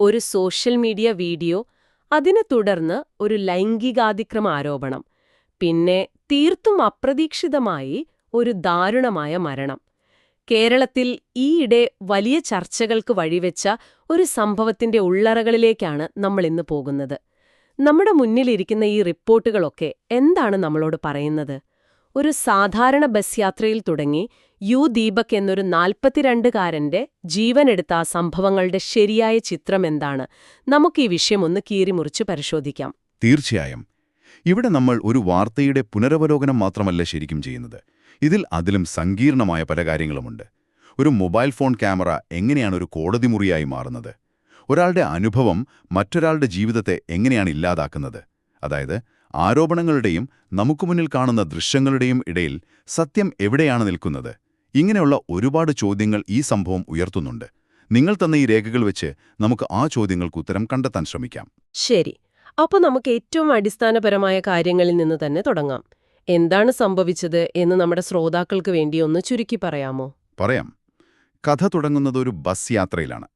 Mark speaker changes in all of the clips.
Speaker 1: ഒരു social media video അതിനെ തുടർന്ന് ഒരു ലൈംഗികാതിക്രമ ആരോപണം പിന്നെ തീർത്തും അപ്രതീക്ഷിതമായി ഒരു ദാരുണമായ മരണം. കേരളത്തിൽ ഈയിടെ വലിയ ചർച്ചകൾക്ക് വഴിവെച്ച ഒരു സംഭവത്തിന്റെ ഉള്ളറകളിലേക്കാണ് നമ്മൾ ഇന്ന് പോകുന്നത്. നമ്മുടെ മുന്നിലിരിക്കുന്ന ഈ റിപ്പോർട്ടുകളൊക്കെ എന്താണ് നമ്മളോട് പറയുന്നത്? ഒരു സാധാരണ ബസ് യാത്രയിൽ തുടങ്ങി യു ദീപക് എന്നൊരു നാൽപ്പത്തിരണ്ടുകാരന്റെ ജീവനെടുത്ത ആ സംഭവങ്ങളുടെ ശരിയായ ചിത്രം എന്താണ് നമുക്ക് ഈ വിഷയം ഒന്ന് കീറിമുറിച്ച് പരിശോധിക്കാം.
Speaker 2: തീർച്ചയായും. ഇവിടെ നമ്മൾ ഒരു വാർത്തയുടെ പുനരവലോകനം മാത്രമല്ല ശരിക്കും ചെയ്യുന്നത്. ഇതിൽ അതിലും സങ്കീർണമായ പല കാര്യങ്ങളുമുണ്ട്. ഒരു മൊബൈൽ ഫോൺ ക്യാമറ എങ്ങനെയാണ് ഒരു കോടതി മുറിയായി മാറുന്നത്? ഒരാളുടെ അനുഭവം മറ്റൊരാളുടെ ജീവിതത്തെ എങ്ങനെയാണ് ഇല്ലാതാക്കുന്നത്? അതായത് ആരോപണങ്ങളുടെയും നമുക്ക് മുന്നിൽ കാണുന്ന ദൃശ്യങ്ങളുടെയും ഇടയിൽ സത്യം എവിടെയാണ് നിൽക്കുന്നത്? ഇങ്ങനെയുള്ള ഒരുപാട് ചോദ്യങ്ങൾ ഈ സംഭവം ഉയർത്തുന്നുണ്ട്. നിങ്ങൾ തന്ന ഈ രേഖകൾ വെച്ച് നമുക്ക് ആ ചോദ്യങ്ങൾക്ക് ഉത്തരം കണ്ടെത്താൻ ശ്രമിക്കാം.
Speaker 1: ശരി. അപ്പോൾ നമുക്ക് ഏറ്റവും അടിസ്ഥാനപരമായ കാര്യങ്ങളിൽ നിന്ന് തന്നെ തുടങ്ങാം. എന്താണ് സംഭവിച്ചത് എന്ന് നമ്മുടെ ശ്രോതാക്കൾക്ക് വേണ്ടി ഒന്ന് ചുരുക്കി പറയാമോ?
Speaker 2: പറയാം. കഥ തുടങ്ങുന്നത് ഒരു ബസ് യാത്രയിലാണ്.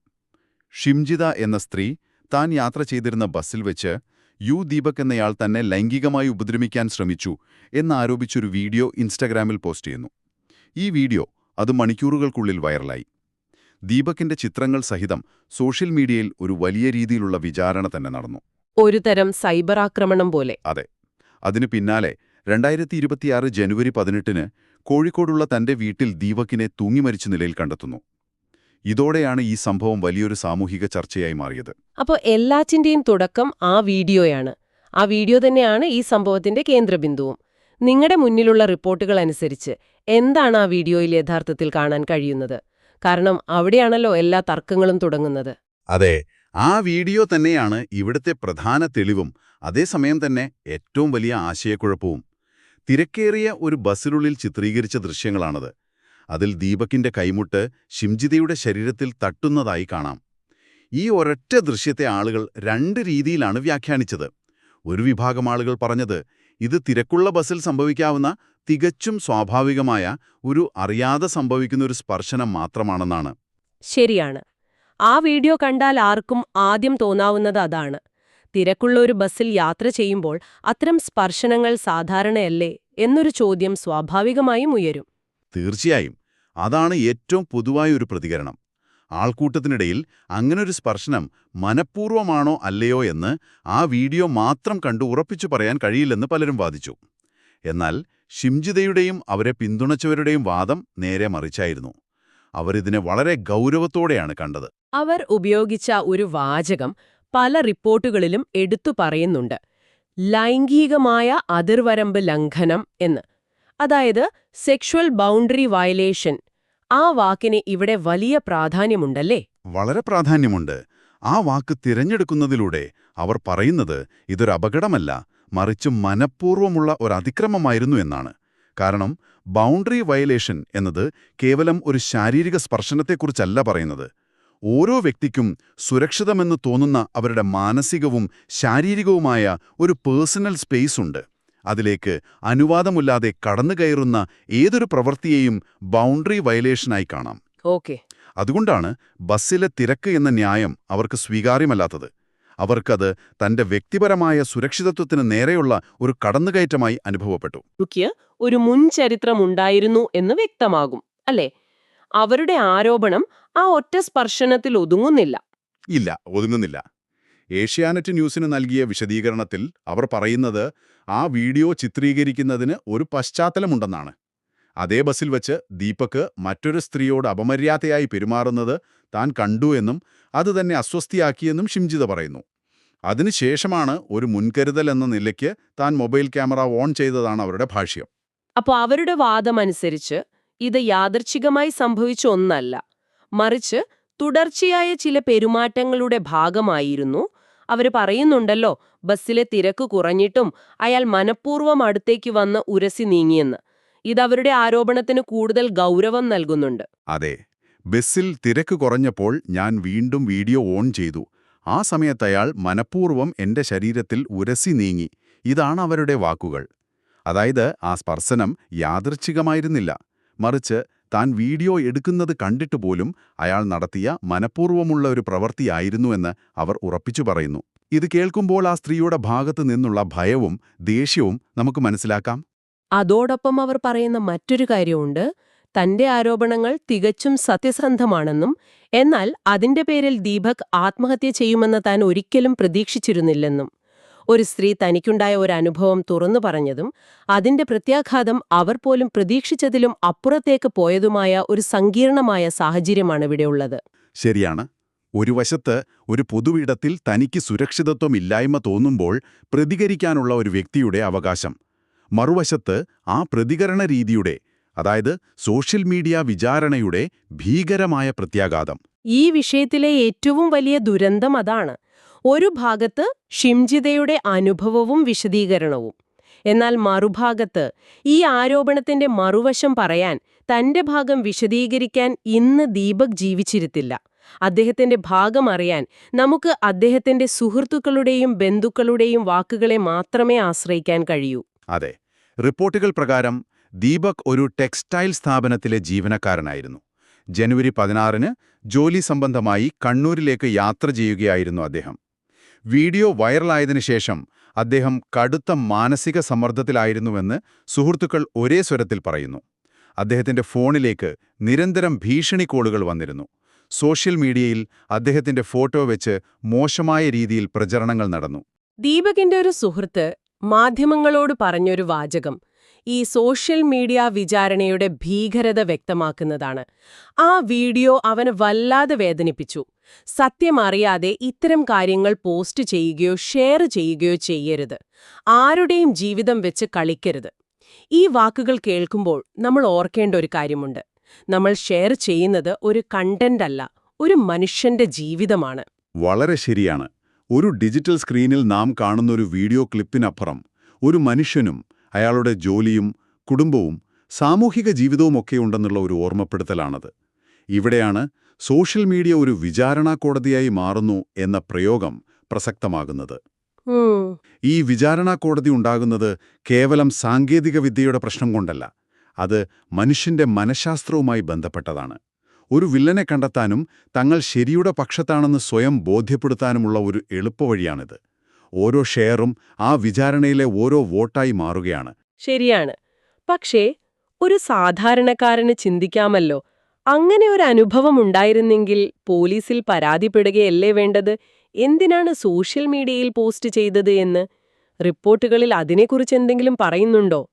Speaker 2: ഷിംജിത എന്ന സ്ത്രീ താൻ യാത്ര ചെയ്തിരുന്ന ബസ്സിൽ വെച്ച് യു ദീപക് എന്നയാൾ തന്നെ ലൈംഗികമായി ഉപദ്രവിക്കാൻ ശ്രമിച്ചു എന്നാരോപിച്ചൊരു വീഡിയോ ഇൻസ്റ്റഗ്രാമിൽ പോസ്റ്റ് ചെയ്യുന്നു. ഈ വീഡിയോ അത് മണിക്കൂറുകൾക്കുള്ളിൽ വൈറലായി. ദീപകിന്റെ ചിത്രങ്ങൾ സഹിതം സോഷ്യൽ മീഡിയയിൽ ഒരു വലിയ രീതിയിലുള്ള വിചാരണ തന്നെ നടന്നു.
Speaker 1: ഒരു തരം സൈബർ ആക്രമണം പോലെ.
Speaker 2: അതെ. അതിനു പിന്നാലെ രണ്ടായിരത്തി ഇരുപത്തിയാറ് ജനുവരി പതിനെട്ടിന് കോഴിക്കോടുള്ള തന്റെ വീട്ടിൽ ദീപകിനെ തൂങ്ങിമരിച്ച നിലയിൽ കണ്ടെത്തുന്നു. ഇതോടെയാണ് ഈ സംഭവം വലിയൊരു സാമൂഹിക ചർച്ചയായി മാറിയത്.
Speaker 1: അപ്പോൾ എല്ലാറ്റിന്റെയും തുടക്കം ആ വീഡിയോയാണ്. ആ വീഡിയോ തന്നെയാണ് ഈ സംഭവത്തിന്റെ കേന്ദ്രബിന്ദുവും. നിങ്ങളുടെ മുന്നിലുള്ള റിപ്പോർട്ടുകൾ അനുസരിച്ച് എന്താണ് ആ വീഡിയോയിൽ യഥാർത്ഥത്തിൽ കാണാൻ കഴിയുന്നത്? കാരണം അവിടെയാണല്ലോ എല്ലാ തർക്കങ്ങളും തുടങ്ങുന്നത്.
Speaker 2: അതെ ആ വീഡിയോ തന്നെയാണ് ഇവിടുത്തെ പ്രധാന തെളിവും അതേസമയം തന്നെ ഏറ്റവും വലിയ ആശയക്കുഴപ്പവും. തിരക്കേറിയ ഒരു ബസ്സിനുള്ളിൽ ചിത്രീകരിച്ച ദൃശ്യങ്ങളാണത്. അതിൽ ദീപകിന്റെ കൈമുട്ട് ഷിംജിതയുടെ ശരീരത്തിൽ തട്ടുന്നതായി കാണാം. ഈ ഒരൊറ്റ ദൃശ്യത്തെ ആളുകൾ രണ്ട് രീതിയിലാണ് വ്യാഖ്യാനിച്ചത്. ഒരു വിഭാഗം ആളുകൾ പറഞ്ഞത് ഇത് തിരക്കുള്ള ബസ്സിൽ സംഭവിക്കാവുന്ന തികച്ചും സ്വാഭാവികമായ ഒരു അറിയാതെ സംഭവിക്കുന്ന ഒരു സ്പർശനം മാത്രമാണെന്നാണ്.
Speaker 1: ശരിയാണ്. ആ വീഡിയോ കണ്ടാൽ ആർക്കും ആദ്യം തോന്നാവുന്നത് അതാണ്. തിരക്കുള്ള ഒരു ബസ്സിൽ യാത്ര ചെയ്യുമ്പോൾ അത്തരം സ്പർശനങ്ങൾ സാധാരണയല്ലേ എന്നൊരു ചോദ്യം സ്വാഭാവികമായും ഉയരും.
Speaker 2: തീർച്ചയായും. അതാണ് ഏറ്റവും പൊതുവായ ഒരു പ്രതികരണം. ആൾക്കൂട്ടത്തിനിടയിൽ അങ്ങനൊരു സ്പർശനം മനഃപൂർവമാണോ അല്ലയോ എന്ന് ആ വീഡിയോ മാത്രം കണ്ടു ഉറപ്പിച്ചു പറയാൻ കഴിയില്ലെന്ന് പലരും വാദിച്ചു. എന്നാൽ ഷിംജിതയുടെയും അവരെ പിന്തുണച്ചവരുടെയും വാദം നേരെ മറിച്ചായിരുന്നു. അവരിതിനെ വളരെ ഗൗരവത്തോടെയാണ് കണ്ടത്.
Speaker 1: അവർ ഉപയോഗിച്ച ഒരു വാചകം പല റിപ്പോർട്ടുകളിലും എടുത്തു പറയുന്നുണ്ട്. ലൈംഗികമായ അതിർവരമ്പ് ലംഘനം എന്ന്. അതായത് സെക്ഷുവൽ ബൗണ്ടറി വയലേഷൻ ആ വാക്കിന് ഇവിടെ വലിയ പ്രാധാന്യമുണ്ടല്ലേ?
Speaker 2: വളരെ പ്രാധാന്യമുണ്ട്. ആ വാക്ക് തിരഞ്ഞെടുക്കുന്നതിലൂടെ അവർ പറയുന്നത് ഇതൊരു അപകടമല്ല മറിച്ച് മനഃപൂർവമുള്ള ഒരു അതിക്രമമായിരുന്നു എന്നാണ്. കാരണം ബൗണ്ടറി വയലേഷൻ എന്നത് കേവലം ഒരു ശാരീരിക സ്പർശനത്തെക്കുറിച്ചല്ല പറയുന്നത്. ഓരോ വ്യക്തിക്കും സുരക്ഷിതമെന്ന് തോന്നുന്ന അവരുടെ മാനസികവും ശാരീരികവുമായ ഒരു പേഴ്സണൽ സ്പേസ് ഉണ്ട്. അതിലേക്ക് അനുവാദമില്ലാതെ കടന്നു കയറുന്ന ഏതൊരു പ്രവൃത്തിയെയും ബൗണ്ടറി വയലേഷനായി കാണാം.
Speaker 1: ഓക്കെ.
Speaker 2: അതുകൊണ്ടാണ് ബസ്സിലെ തിരക്ക് എന്ന ന്യായം അവർക്ക് സ്വീകാര്യമല്ലാത്തത്. അവർക്കത് തന്റെ വ്യക്തിപരമായ സുരക്ഷിതത്വത്തിന് നേരെയുള്ള ഒരു കടന്നുകയറ്റമായി അനുഭവപ്പെട്ടു.
Speaker 1: ഒരു ഒരു മുൻചരിത്രമുണ്ടായിരുന്നു എന്ന് വ്യക്തമാകും അല്ലേ? അവരുടെ ആരോപണം ആ ഒറ്റ സ്പർശനത്തിൽ ഒതുങ്ങുന്നില്ല.
Speaker 2: ഇല്ല ഒതുങ്ങുന്നില്ല. ഏഷ്യാനെറ്റ് ന്യൂസിന് നൽകിയ വിശദീകരണത്തിൽ അവർ പറയുന്നത് ആ വീഡിയോ ചിത്രീകരിക്കുന്നതിന് ഒരു പശ്ചാത്തലമുണ്ടെന്നാണ്. അതേ ബസ്സിൽ വച്ച് ദീപക് മറ്റൊരു സ്ത്രീയോട് അപമര്യാദയായി പെരുമാറുന്നത് താൻ കണ്ടു എന്നും അത് തന്നെ അസ്വസ്ഥയാക്കിയെന്നും ഷിംജിത പറയുന്നു. അതിനുശേഷമാണ് ഒരു മുൻകരുതൽ എന്ന നിലയ്ക്ക് താൻ മൊബൈൽ ക്യാമറ ഓൺ ചെയ്തതാണ് അവരുടെ ഭാഷ്യം.
Speaker 1: അപ്പോൾ അവരുടെ വാദമനുസരിച്ച് ഇത് യാദർച്ഛികമായി സംഭവിച്ച ഒന്നല്ല. മറിച്ച് തുടർച്ചയായ ചില പെരുമാറ്റങ്ങളുടെ ഭാഗമായിരുന്നു അവർ പറയുന്നുണ്ടല്ലോ ബസ്സിലെ തിരക്ക് കുറഞ്ഞിട്ടും അയാൾ മനഃപൂർവം അടുത്തേക്ക് വന്ന് ഉരസി നീങ്ങിയെന്ന്. ഇതവരുടെ ആരോപണത്തിന് കൂടുതൽ ഗൗരവം നൽകുന്നുണ്ട്.
Speaker 2: അതെ ബസ്സിൽ തിരക്ക് കുറഞ്ഞപ്പോൾ ഞാൻ വീണ്ടും വീഡിയോ ഓൺ ചെയ്തു. ആ സമയത്ത് അയാൾ മനഃപൂർവം എന്റെ ശരീരത്തിൽ ഉരസി നീങ്ങി. ഇതാണ് അവരുടെ വാക്കുകൾ. അതായത് ആ സ്പർശനം യാദൃച്ഛികമായിരുന്നില്ല. മറിച്ച് താൻ വീഡിയോ എടുക്കുന്നത് കണ്ടിട്ട് പോലും അയാൾ നടത്തിയ മനഃപൂർവമുള്ള ഒരു പ്രവൃത്തിയായിരുന്നുവെന്ന് അവർ ഉറപ്പിച്ചു പറയുന്നു. ഇത് കേൾക്കുമ്പോൾ ആ സ്ത്രീയുടെ ഭാഗത്തു നിന്നുള്ള ഭയവും ദേഷ്യവും നമുക്ക് മനസ്സിലാക്കാം.
Speaker 1: അതോടൊപ്പം അവർ പറയുന്ന മറ്റൊരു കാര്യമുണ്ട്. തന്റെ ആരോപണങ്ങൾ തികച്ചും സത്യസന്ധമാണെന്നും എന്നാൽ അതിന്റെ പേരിൽ ദീപക് ആത്മഹത്യ ചെയ്യുമെന്ന് താൻ ഒരിക്കലും പ്രതീക്ഷിച്ചിരുന്നില്ലെന്നും. ഒരു സ്ത്രീ തനിക്കുണ്ടായ ഒരു അനുഭവം തുറന്നു പറഞ്ഞതും അതിന്റെ പ്രത്യാഘാതം അവർ പോലും പ്രതീക്ഷിച്ചതിലും അപ്പുറത്തേക്ക് പോയതുമായ ഒരു സങ്കീർണമായ സാഹചര്യമാണ് ഇവിടെയുള്ളത്
Speaker 2: ശരിയാണ്. ഒരു വശത്ത് ഒരു പൊതുവിടത്തിൽ തനിക്ക് സുരക്ഷിതത്വം ഇല്ലായ്മ തോന്നുമ്പോൾ പ്രതികരിക്കാനുള്ള ഒരു വ്യക്തിയുടെ അവകാശം. മറുവശത്ത് ആ പ്രതികരണ രീതിയുടെ അതായത് സോഷ്യൽ മീഡിയ വിചാരണയുടെ ഭീകരമായ പ്രത്യാഘാതം.
Speaker 1: ഈ വിഷയത്തിലെ ഏറ്റവും വലിയ ദുരന്തം അതാണ്. ഒരു ഭാഗത്ത് ഷിംജിതയുടെ അനുഭവവും വിശദീകരണവും. എന്നാൽ മറുഭാഗത്ത് ഈ ആരോപണത്തിന്റെ മറുവശം പറയാൻ തന്റെ ഭാഗം വിശദീകരിക്കാൻ ഇന്ന് ദീപക് ജീവിച്ചിരുത്തില്ല. അദ്ദേഹത്തിന്റെ ഭാഗം അറിയാൻ നമുക്ക് അദ്ദേഹത്തിന്റെ സുഹൃത്തുക്കളുടെയും ബന്ധുക്കളുടെയും വാക്കുകളെ മാത്രമേ ആശ്രയിക്കാൻ കഴിയൂ.
Speaker 2: അതെ റിപ്പോർട്ടുകൾ പ്രകാരം ദീപക് ഒരു ടെക്സ്റ്റൈൽ സ്ഥാപനത്തിലെ ജീവനക്കാരനായിരുന്നു. ജനുവരി പതിനാറിന് ജോലി സംബന്ധമായി കണ്ണൂരിലേക്ക് യാത്ര ചെയ്യുകയായിരുന്നു അദ്ദേഹം. വീഡിയോ വൈറലായതിനു ശേഷം അദ്ദേഹം കടുത്ത മാനസിക സമ്മർദ്ദത്തിലായിരുന്നുവെന്ന് സുഹൃത്തുക്കൾ ഒരേ സ്വരത്തിൽ പറയുന്നു. അദ്ദേഹത്തിന്റെ ഫോണിലേക്ക് നിരന്തരം ഭീഷണി കോളുകൾ വന്നിരുന്നു. സോഷ്യൽ മീഡിയയിൽ അദ്ദേഹത്തിന്റെ ഫോട്ടോ വെച്ച് മോശമായ രീതിയിൽ പ്രചരണങ്ങൾ നടന്നു.
Speaker 1: ദീപകിന്റെ ഒരു സുഹൃത്ത് മാധ്യമങ്ങളോട് പറഞ്ഞൊരു വാചകം ഈ സോഷ്യൽ മീഡിയ വിചാരണയുടെ ഭീകരത വ്യക്തമാക്കുന്നതാണ്. ആ വീഡിയോ അവന് വല്ലാതെ വേദനിപ്പിച്ചു. സത്യമറിയാതെ ഇത്തരം കാര്യങ്ങൾ പോസ്റ്റ് ചെയ്യുകയോ ഷെയർ ചെയ്യുകയോ ചെയ്യരുത്. ആരുടെയും ജീവിതം വെച്ച് കളിക്കരുത്. ഈ വാക്കുകൾ കേൾക്കുമ്പോൾ നമ്മൾ ഓർക്കേണ്ട ഒരു കാര്യമുണ്ട്. നമ്മൾ ഷെയർ ചെയ്യുന്നത് ഒരു കണ്ടന്റ് അല്ല ഒരു മനുഷ്യന്റെ ജീവിതമാണ്.
Speaker 2: വളരെ ശരിയാണ്. ഒരു ഡിജിറ്റൽ സ്ക്രീനിൽ നാം കാണുന്ന ഒരു വീഡിയോ ക്ലിപ്പിനപ്പുറം ഒരു മനുഷ്യനും അയാളുടെ ജോലിയും കുടുംബവും സാമൂഹിക ജീവിതവുമൊക്കെ ഉണ്ടെന്നുള്ള ഒരു ഓർമ്മപ്പെടുത്തലാണത്. ഇവിടെയാണ് സോഷ്യൽ മീഡിയ ഒരു വിചാരണാ കോടതിയായി മാറുന്നു എന്ന പ്രയോഗം പ്രസക്തമാകുന്നത്. ഈ വിചാരണാ കോടതി ഉണ്ടാകുന്നത് കേവലം സാങ്കേതിക വിദ്യയുടെ പ്രശ്നം കൊണ്ടല്ല അത് മനുഷ്യന്റെ മനഃശാസ്ത്രവുമായി ബന്ധപ്പെട്ടതാണ്. ഒരു വില്ലനെ കണ്ടെത്താനും തങ്ങൾ ശരിയുടെ പക്ഷത്താണെന്ന് സ്വയം ബോധ്യപ്പെടുത്താനുമുള്ള ഒരു എളുപ്പവഴിയാണിത്. ഓരോ ഷെയറും ആ വിചാരണയിലെ ഓരോ വോട്ടായി മാറുകയാണ്.
Speaker 1: ശരിയാണ്. പക്ഷേ ഒരു സാധാരണക്കാരന് ചിന്തിക്കാമല്ലോ. അങ്ങനെ ഒരു അനുഭവം ഉണ്ടായിരുന്നെങ്കിൽ പോലീസിൽ പരാതിപ്പെടുകയല്ലേ വേണ്ടത്? എന്തിനാണ് സോഷ്യൽ മീഡിയയിൽ പോസ്റ്റ് ചെയ്തത് എന്ന്? റിപ്പോർട്ടുകളിൽ അതിനെക്കുറിച്ച് എന്തെങ്കിലും പറയുന്നുണ്ടോ?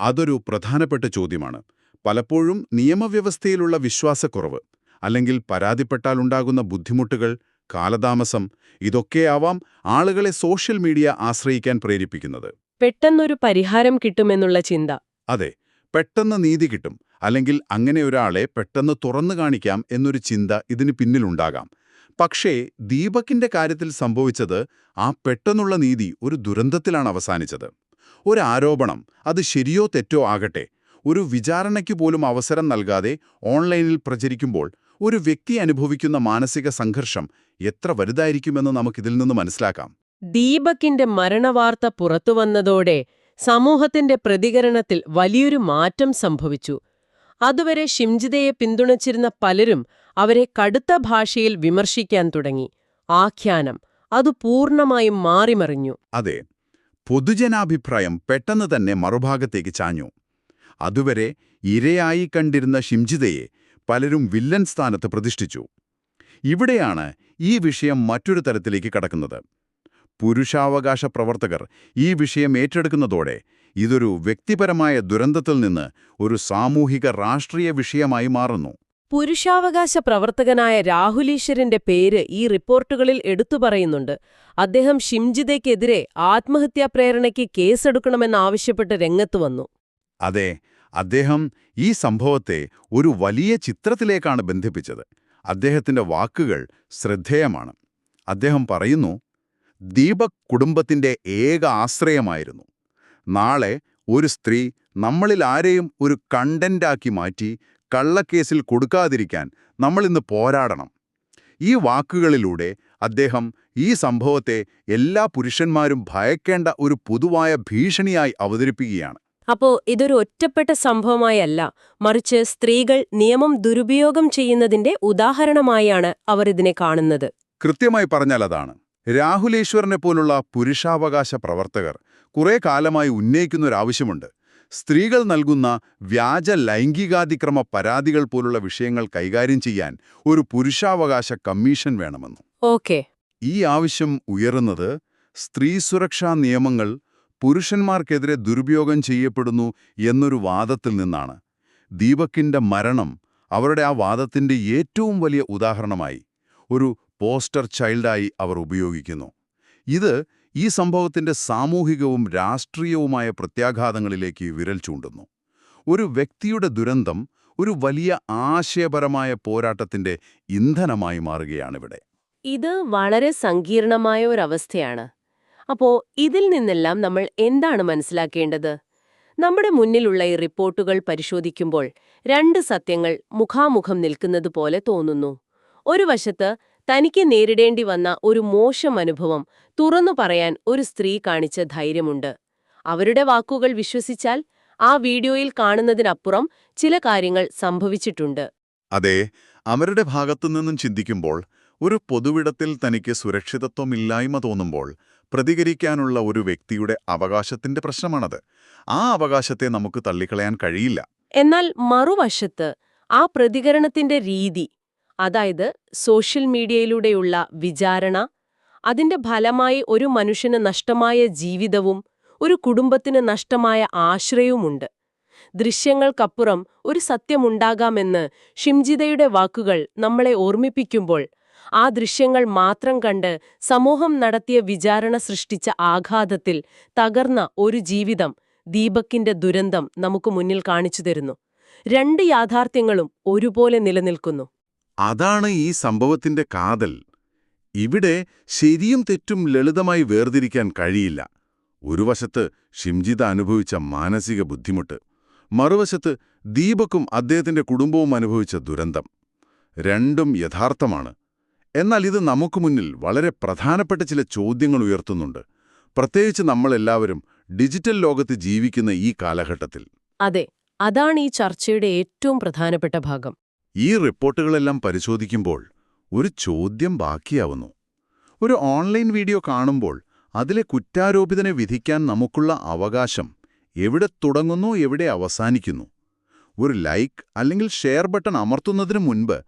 Speaker 2: അതൊരു പ്രധാനപ്പെട്ട ചോദ്യമാണ്. പലപ്പോഴും നിയമവ്യവസ്ഥയിലുള്ള വിശ്വാസക്കുറവ് അല്ലെങ്കിൽ പരാതിപ്പെട്ടാലുണ്ടാകുന്ന ബുദ്ധിമുട്ടുകൾ കാലതാമസം ഇതൊക്കെയാവാം ആളുകളെ സോഷ്യൽ മീഡിയ ആശ്രയിക്കാൻ പ്രേരിപ്പിക്കുന്നത്.
Speaker 1: പെട്ടെന്നൊരു പരിഹാരം കിട്ടുമെന്നുള്ള ചിന്ത.
Speaker 2: അതെ പെട്ടെന്ന് നീതി കിട്ടും. അല്ലെങ്കിൽ അങ്ങനെ ഒരാളെ പെട്ടെന്ന് തുറന്നു കാണിക്കാം എന്നൊരു ചിന്ത ഇതിന് പിന്നിലുണ്ടാകാം. പക്ഷേ ദീപക്കിന്റെ കാര്യത്തിൽ സംഭവിച്ചത് ആ പെട്ടെന്നുള്ള നീതി ഒരു ദുരന്തത്തിലാണ് അവസാനിച്ചത്. ഒരു ആരോപണം അത് ശരിയോ തെറ്റോ ആകട്ടെ ഒരു വിചാരണയ്ക്ക് പോലും അവസരം നൽകാതെ ഓൺലൈനിൽ പ്രചരിക്കുമ്പോൾ ഒരു വ്യക്തി അനുഭവിക്കുന്ന മാനസിക സംഘർഷം എത്ര വലുതായിരിക്കുമെന്ന് നമുക്കിതിൽ നിന്ന് മനസ്സിലാക്കാം.
Speaker 1: ദീപകിന്റെ മരണവാർത്ത പുറത്തുവന്നതോടെ സമൂഹത്തിന്റെ പ്രതികരണത്തിൽ വലിയൊരു മാറ്റം സംഭവിച്ചു. അതുവരെ ഷിംജിതയെ പിന്തുണച്ചിരുന്ന പലരും അവരെ കടുത്ത ഭാഷയിൽ വിമർശിക്കാൻ തുടങ്ങി. ആഖ്യാനം അത് പൂർണമായും മാറിമറിഞ്ഞു.
Speaker 2: അതെ പൊതുജനാഭിപ്രായം പെട്ടെന്ന് തന്നെ മറുഭാഗത്തേക്ക് ചാഞ്ഞു. അതുവരെ ഇരയായി കണ്ടിരുന്ന ഷിംജിതയെ പലരും വില്ലൻ സ്ഥാനത്ത് പ്രതിഷ്ഠിച്ചു. ഇവിടെയാണ് ഈ വിഷയം മറ്റൊരു തരത്തിലേക്ക് കടക്കുന്നത്. പുരുഷാവകാശ പ്രവർത്തകർ ഈ വിഷയം ഏറ്റെടുക്കുന്നതോടെ ഇതൊരു വ്യക്തിപരമായ ദുരന്തത്തിൽ നിന്ന് ഒരു സാമൂഹിക രാഷ്ട്രീയ വിഷയമായി മാറുന്നു.
Speaker 1: പുരുഷാവകാശ പ്രവർത്തകനായ രാഹുലീശ്വരന്റെ പേര് ഈ റിപ്പോർട്ടുകളിൽ എടുത്തു പറയുന്നുണ്ട്. അദ്ദേഹം ഷിംജിതയ്ക്കെതിരെ ആത്മഹത്യാ പ്രേരണയ്ക്ക് കേസെടുക്കണമെന്നാവശ്യപ്പെട്ട് രംഗത്തു വന്നു.
Speaker 2: അതെ അദ്ദേഹം ഈ സംഭവത്തെ ഒരു വലിയ ചിത്രത്തിലേക്കാണ് ബന്ധിപ്പിച്ചത്. അദ്ദേഹത്തിന്റെ വാക്കുകൾ ശ്രദ്ധേയമാണ്. അദ്ദേഹം പറയുന്നു ദീപക് കുടുംബത്തിന്റെ ഏക ആശ്രയമായിരുന്നു. നാളെ ഒരു സ്ത്രീ നമ്മളിൽ ആരെയും ഒരു കണ്ടന്റാക്കി മാറ്റി കള്ളക്കേസിൽ കൊടുക്കാതിരിക്കാൻ നമ്മളിന്ന് പോരാടണം. ഈ വാക്കുകളിലൂടെ അദ്ദേഹം ഈ സംഭവത്തെ എല്ലാ പുരുഷന്മാരും ഭയക്കേണ്ട ഒരു പൊതുവായ ഭീഷണിയായി അവതരിപ്പിക്കുകയാണ്.
Speaker 1: അപ്പോ ഇതൊരു ഒറ്റപ്പെട്ട സംഭവമായല്ല. മറിച്ച് സ്ത്രീകൾ നിയമം ദുരുപയോഗം ചെയ്യുന്നതിന്റെ ഉദാഹരണമായാണ് അവർ ഇതിനെ കാണുന്നത്.
Speaker 2: കൃത്യമായി പറഞ്ഞാൽ അതാണ്. രാഹുലേശ്വരനെ പോലുള്ള പുരുഷാവകാശ പ്രവർത്തകർ കുറെ കാലമായി ഉന്നയിക്കുന്ന ഒരു ആവശ്യമുണ്ട് സ്ത്രീകൾ നൽകുന്ന വ്യാജ ലൈംഗികാതിക്രമ പരാതികൾ പോലുള്ള വിഷയങ്ങൾ കൈകാര്യം ചെയ്യാൻ ഒരു പുരുഷാവകാശ കമ്മീഷൻ വേണമെന്ന്.
Speaker 1: ഓക്കെ.
Speaker 2: ഈ ആവശ്യം ഉയരുന്നത് സ്ത്രീ സുരക്ഷാ നിയമങ്ങൾ പുരുഷന്മാർക്കെതിരെ ദുരുപയോഗം ചെയ്യപ്പെടുന്നു എന്നൊരു വാദത്തിൽ നിന്നാണ്. ദീപക്കിന്റെ മരണം അവരുടെ ആ വാദത്തിന്റെ ഏറ്റവും വലിയ ഉദാഹരണമായി ഒരു പോസ്റ്റർ ചൈൽഡായി അവർ ഉപയോഗിക്കുന്നു. ഇത് ഈ സംഭവത്തിന്റെ സാമൂഹികവും രാഷ്ട്രീയവുമായ പ്രത്യാഘാതങ്ങളിലേക്ക് വിരൽ ചൂണ്ടുന്നു. ഒരു വ്യക്തിയുടെ ദുരന്തം ഒരു വലിയ ആശയപരമായ പോരാട്ടത്തിന്റെ ഇന്ധനമായി മാറുകയാണിവിടെ.
Speaker 1: ഇത് വളരെ സങ്കീർണമായ ഒരവസ്ഥയാണ് അപ്പോ ഇതിൽ നിന്നെല്ലാം നമ്മൾ എന്താണ് മനസ്സിലാക്കേണ്ടത്? നമ്മുടെ മുന്നിലുള്ള ഈ റിപ്പോർട്ടുകൾ പരിശോധിക്കുമ്പോൾ രണ്ട് സത്യങ്ങൾ മുഖാമുഖം നിൽക്കുന്നത് പോലെ തോന്നുന്നു. ഒരു വശത്ത് തനിക്ക് നേരിടേണ്ടി വന്ന ഒരു മോശം അനുഭവം തുറന്നു പറയാൻ ഒരു സ്ത്രീ കാണിച്ച ധൈര്യമുണ്ട്. അവരുടെ വാക്കുകൾ വിശ്വസിച്ചാൽ ആ വീഡിയോയിൽ കാണുന്നതിനപ്പുറം ചില കാര്യങ്ങൾ സംഭവിച്ചിട്ടുണ്ട്.
Speaker 2: അതെ അവരുടെ ഭാഗത്തുനിന്നും ചിന്തിക്കുമ്പോൾ ഒരു പൊതുവിടത്തിൽ തനിക്ക് സുരക്ഷിതത്വമില്ലായ്മ തോന്നുമ്പോൾ പ്രതികരിക്കാനുള്ള ഒരു വ്യക്തിയുടെ അവകാശത്തിന്റെ പ്രശ്നമാണത്. ആ അവകാശത്തെ നമുക്ക് തള്ളിക്കളയാൻ കഴിയില്ല.
Speaker 1: എന്നാൽ മറുവശത്ത് ആ പ്രതികരണത്തിന്റെ രീതി അതായത് സോഷ്യൽ മീഡിയയിലൂടെയുള്ള വിചാരണ അതിന്റെ ഫലമായി ഒരു മനുഷ്യന് നഷ്ടമായ ജീവിതവും ഒരു കുടുംബത്തിന് നഷ്ടമായ ആശ്രയവുമുണ്ട്. ദൃശ്യങ്ങൾക്കപ്പുറം ഒരു സത്യമുണ്ടാകാമെന്ന് ഷിംജിതയുടെ വാക്കുകൾ നമ്മളെ ഓർമ്മിപ്പിക്കുമ്പോൾ ആ ദൃശ്യങ്ങൾ മാത്രം കണ്ട് സമൂഹം നടത്തിയ വിചാരണ സൃഷ്ടിച്ച ആഘാതത്തിൽ തകർന്ന ഒരു ജീവിതം ദീപക്കിന്റെ ദുരന്തം നമുക്ക് മുന്നിൽ കാണിച്ചു തരുന്നു. രണ്ട് യാഥാർത്ഥ്യങ്ങളും ഒരുപോലെ നിലനിൽക്കുന്നു.
Speaker 2: അതാണ് ഈ സംഭവത്തിന്റെ കാതൽ. ഇവിടെ ശരിയും തെറ്റും ലളിതമായി വേർതിരിക്കാൻ കഴിയില്ല. ഒരു വശത്ത് ഷിംജിത അനുഭവിച്ച മാനസിക ബുദ്ധിമുട്ട് മറുവശത്ത് ദീപക്കും അദ്ദേഹത്തിന്റെ കുടുംബവും അനുഭവിച്ച ദുരന്തം. രണ്ടും യഥാർത്ഥമാണ്. എന്നാൽ ഇത് നമുക്ക് മുന്നിൽ വളരെ പ്രധാനപ്പെട്ട ചില ചോദ്യങ്ങൾ ഉയർത്തുന്നുണ്ട്. പ്രത്യേകിച്ച് നമ്മളെല്ലാവരും ഡിജിറ്റൽ ലോകത്ത് ജീവിക്കുന്ന ഈ കാലഘട്ടത്തിൽ.
Speaker 1: അതെ അതാണ് ഈ ചർച്ചയുടെ ഏറ്റവും പ്രധാനപ്പെട്ട ഭാഗം.
Speaker 2: ഈ റിപ്പോർട്ടുകളെല്ലാം പരിശോധിക്കുമ്പോൾ ഒരു ചോദ്യം ബാക്കിയാവുന്നു. ഒരു ഓൺലൈൻ വീഡിയോ കാണുമ്പോൾ അതിലെ കുറ്റാരോപിതനെ വിധിക്കാൻ നമുക്കുള്ള അവകാശം എവിടെ തുടങ്ങുന്നു എവിടെ അവസാനിക്കുന്നു? ഒരു ലൈക്ക് അല്ലെങ്കിൽ ഷെയർ ബട്ടൺ അമർത്തുന്നതിന് മുൻപ്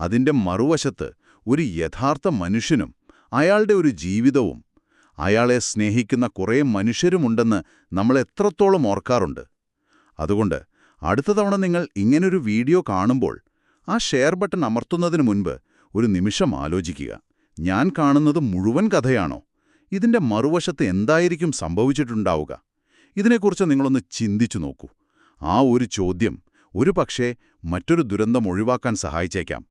Speaker 2: അതിന്റെ മറുവശത്ത് ഒരു യഥാർത്ഥ മനുഷ്യനും അയാളുടെ ഒരു ജീവിതവും അയാളെ സ്നേഹിക്കുന്ന കുറേ മനുഷ്യരുമുണ്ടെന്ന് നമ്മൾ എത്രത്തോളം ഓർക്കാറുണ്ട്. അതുകൊണ്ട് അടുത്ത തവണ നിങ്ങൾ ഇങ്ങനൊരു വീഡിയോ കാണുമ്പോൾ ആ ഷെയർ ബട്ടൺ അമർത്തുന്നതിന് മുൻപ് ഒരു നിമിഷം ആലോചിക്കുക. ഞാൻ കാണുന്നത് മുഴുവൻ കഥയാണോ? ഇതിന്റെ മറുവശത്ത് എന്തായിരിക്കും സംഭവിച്ചിട്ടുണ്ടാവുക? ഇതിനെക്കുറിച്ച് നിങ്ങളൊന്ന് ചിന്തിച്ചു നോക്കൂ. ആ ഒരു ചോദ്യം ഒരു മറ്റൊരു ദുരന്തം ഒഴിവാക്കാൻ സഹായിച്ചേക്കാം.